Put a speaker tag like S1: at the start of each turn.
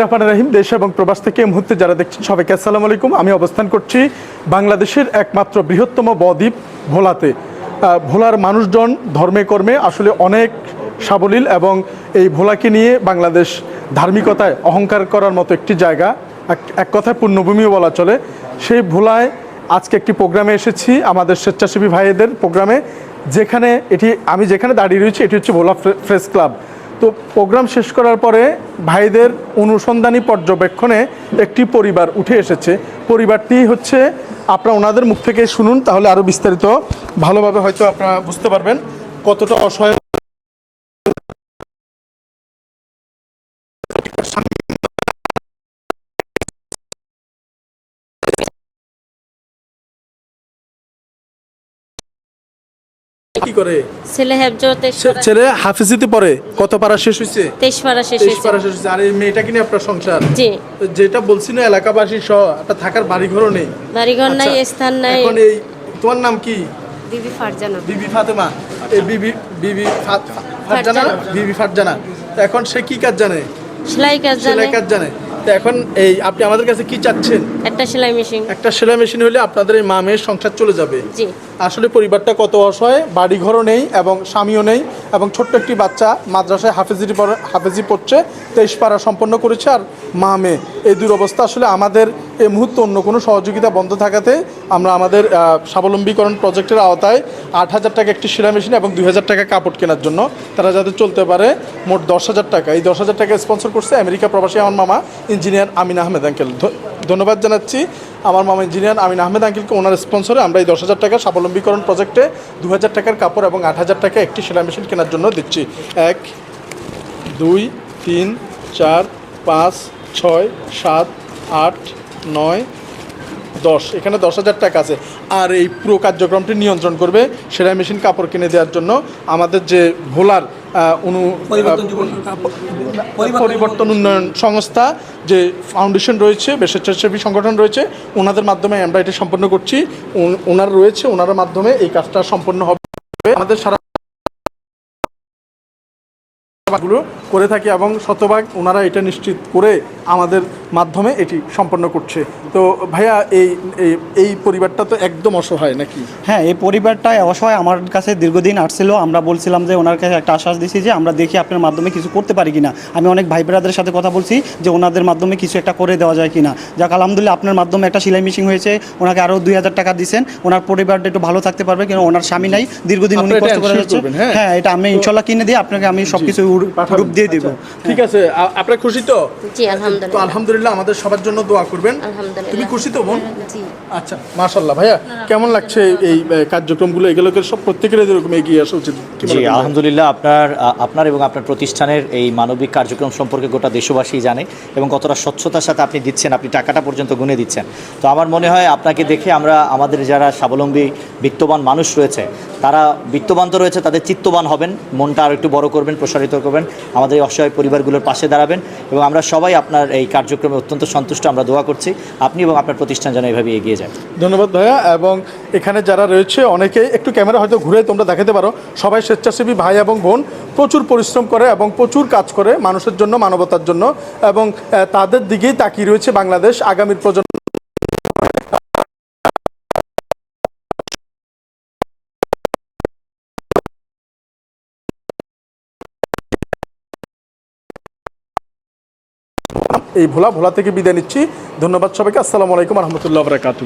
S1: রহমান রাহিম দেশ এবং প্রবাস থেকে মুহূর্তে যারা দেখছেন সবাইকে আসসালামু আলাইকুম আমি অবস্থান করছি বাংলাদেশের একমাত্র বৃহত্তম বদ্বীপ ভোলাতে ভোলার মানুষজন ধর্মে কর্মে আসলে অনেক সাবলীল এবং এই ভোলাকে নিয়ে বাংলাদেশ ধার্মিকতায় অহংকার করার মতো একটি জায়গা এক কথায় পূর্ণভূমিও বলা চলে সেই ভোলায় আজকে একটি প্রোগ্রামে এসেছি আমাদের স্বেচ্ছাসেবী ভাইদের প্রোগ্রামে যেখানে এটি আমি যেখানে দাঁড়িয়ে রয়েছি এটি হচ্ছে ভোলা ফ্রেস ক্লাব তো প্রোগ্রাম শেষ করার পরে ভাইদের অনুসন্ধানী পর্যবেক্ষণে একটি পরিবার উঠে এসেছে পরিবারটি হচ্ছে আপনারা ওনাদের মুখ থেকে শুনুন তাহলে আরও বিস্তারিত ভালোভাবে হয়তো আপনারা বুঝতে পারবেন কতটা অসহায় কি করে
S2: ছেলে হেফজতে
S1: ছেলে হাফিজিতে পড়ে কত পারা শেষ হইছে
S2: 23 পারা শেষ হইছে 23 পারা
S1: শেষ আর এই মেয়েটা কি আপনার সংসার জি যেটা এলাকাবাসী সহ একটা থাকার নেই
S2: নাই আচ্ছা, স্থান নাই
S1: এখন এই তোমার নাম কি
S2: বিবি ফারজানা
S1: বিবি ফাতেমা আচ্ছা। এই বিবি বিবি ফারজানা বিবি ফারজানা এখন সে কি কাজ জানে
S2: সেলাই কাজ জানে সেলাই
S1: কাজ জানে তো এখন এই আপনি আমাদের কাছে কি চাচ্ছেন
S2: একটা সেলাই মেশিন
S1: একটা সেলাই মেশিন হলে আপনাদের এই মামের সংসার চলে যাবে জি আসলে পরিবারটা কত অসহায় বাড়িঘরও নেই এবং স্বামীও নেই এবং ছোট্ট একটি বাচ্চা মাদ্রাসায় হাফেজিটি হাফেজি পড়ছে তেইশ পাড়া সম্পন্ন করেছে আর মা মেয়ে এই দুরবস্থা আসলে আমাদের এই মুহূর্তে অন্য কোনো সহযোগিতা বন্ধ থাকাতে আমরা আমাদের স্বাবলম্বীকরণ প্রজেক্টের আওতায় আট হাজার টাকা একটি শিলা মেশিন এবং দুই হাজার টাকা কাপড় কেনার জন্য তারা যাতে চলতে পারে মোট দশ হাজার টাকা এই দশ হাজার টাকা স্পন্সর করছে আমেরিকা প্রবাসী আমার মামা ইঞ্জিনিয়ার আমিন আহমেদ আঙ্কেল ধন্যবাদ জানাচ্ছি আমার মামা ইঞ্জিনিয়ার আমিন আহমেদ আঙ্কিলকে ওনার স্পন্সরে আমরা এই দশ হাজার টাকা স্বাবলম্বীকরণ প্রজেক্টে দু হাজার টাকার কাপড় এবং আট হাজার টাকা একটি সেলাই মেশিন কেনার জন্য দিচ্ছি এক দুই তিন চার পাঁচ ছয় সাত আট নয় দশ এখানে দশ হাজার টাকা আছে আর এই পুরো কার্যক্রমটি নিয়ন্ত্রণ করবে সেলাই মেশিন কাপড় কিনে দেওয়ার জন্য আমাদের যে ভোলার পরিবর্তন উন্নয়ন সংস্থা যে ফাউন্ডেশন রয়েছে স্বেচ্ছাসেবী সংগঠন রয়েছে ওনাদের মাধ্যমে আমরা এটা সম্পন্ন করছি ওনার রয়েছে ওনার মাধ্যমে এই কাজটা সম্পন্ন হবে আমাদের সারা গুলো করে থাকি এবং শতভাগ ওনারা এটা নিশ্চিত করে আমাদের মাধ্যমে এটি সম্পন্ন করছে তো ভাইয়া এই এই পরিবারটা তো একদম অসহায় নাকি
S3: হ্যাঁ এই পরিবারটা অসহায় আমার কাছে দীর্ঘদিন আসছিল আমরা বলছিলাম যে ওনার কাছে একটা আশ্বাস দিছি যে আমরা দেখি আপনার মাধ্যমে কিছু করতে পারি কিনা আমি অনেক ভাই বেড়াদের সাথে কথা বলছি যে ওনাদের মাধ্যমে কিছু একটা করে দেওয়া যায় কিনা যাক আলহামদুলিল্লাহ আপনার মাধ্যমে একটা সেলাই মেশিন হয়েছে ওনাকে আরও দুই হাজার টাকা দিচ্ছেন ওনার পরিবারটা একটু ভালো থাকতে পারবে কিন্তু ওনার স্বামী নাই দীর্ঘদিন উনি কষ্ট করে হ্যাঁ।, হ্যাঁ এটা আমি ইনশাল্লাহ কিনে দিয়ে আপনাকে আমি সব কিছু দিয়ে দিয়ে দেব আচ্ছা,
S1: হ্যাঁ। ঠিক আছে আপনার খুশি তো জি আলহামদুলিল্লাহ তো আলহামদুলিল্লাহ আমাদের সবার জন্য দোয়া করবেন আলহামদুলিল্লাহ তুমি খুশি তো বোন জি আচ্ছা মাশাআল্লাহ ভাইয়া কেমন লাগছে এই কার্যক্রমগুলো এগুলোকে সব প্রত্যেকের এরকম এগিয়ে আসা উচিত
S3: জি আলহামদুলিল্লাহ আপনার আপনার এবং আপনার প্রতিষ্ঠানের এই মানবিক কার্যক্রম সম্পর্কে গোটা দেশবাসী জানে এবং কতটা স্বচ্ছতার সাথে আপনি দিচ্ছেন আপনি টাকাটা পর্যন্ত গুনে দিচ্ছেন তো আমার মনে হয় আপনাকে দেখে আমরা আমাদের যারা স্বাবলম্বী বিত্তবান মানুষ রয়েছে তারা বিত্তবান তো রয়েছে তাদের চিত্তবান হবেন মনটা আরও একটু বড় করবেন প্রসারিত করবেন আমাদের এই অসহায় পরিবারগুলোর পাশে দাঁড়াবেন এবং আমরা সবাই আপনার এই কার্যক্রমে অত্যন্ত সন্তুষ্ট আমরা দোয়া করছি আপনি এবং আপনার প্রতিষ্ঠান যেন এভাবে এগিয়ে যায়
S1: ধন্যবাদ ভাইয়া এবং এখানে যারা রয়েছে অনেকেই একটু ক্যামেরা হয়তো ঘুরে তোমরা দেখাতে পারো সবাই স্বেচ্ছাসেবী ভাই এবং বোন প্রচুর পরিশ্রম করে এবং প্রচুর কাজ করে মানুষের জন্য মানবতার জন্য এবং তাদের দিকেই তাকিয়ে রয়েছে বাংলাদেশ আগামীর প্রজন্ম এই ভোলা ভোলা থেকে বিদায় নিচ্ছি ধন্যবাদ সবাইকে আসসালামু আলাইকুম রহমতুল্লাহ বরাকাতু